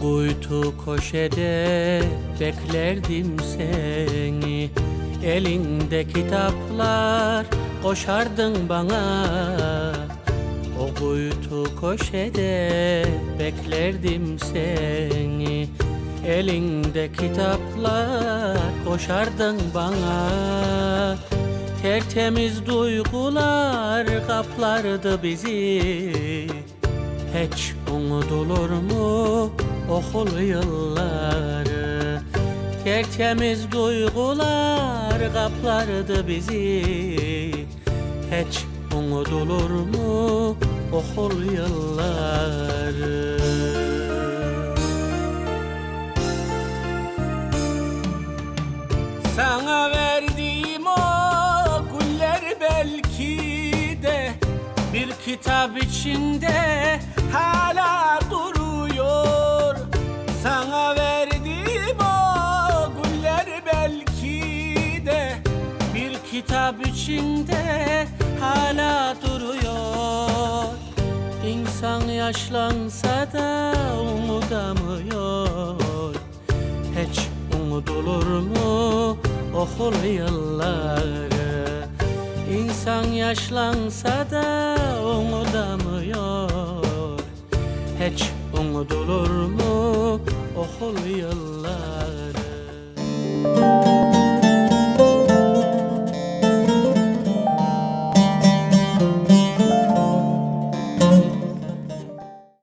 kuytu köşede beklerdim seni. Elinde kitaplar koşardın bana. O kuytu köşede beklerdim seni. Elinde kitaplar koşardın bana. Tertemiz duygular kaplardı bizi. Hiç unutulur mu okul yılları. Tertemiz duygular kaplardı bizi. Hiç unutulur mu okul yılları? Sana verdiğim o güller belki de Bir kitap içinde hala duruyor Sana verdiğim o güller belki de. Bir kitap içinde hala duruyor. İnsan yaşlansa da umudamıyor. Hiç unutulur mu okul yılları? İnsan yaşlansa da umudamıyor. Hiç unutulur mu okul yılları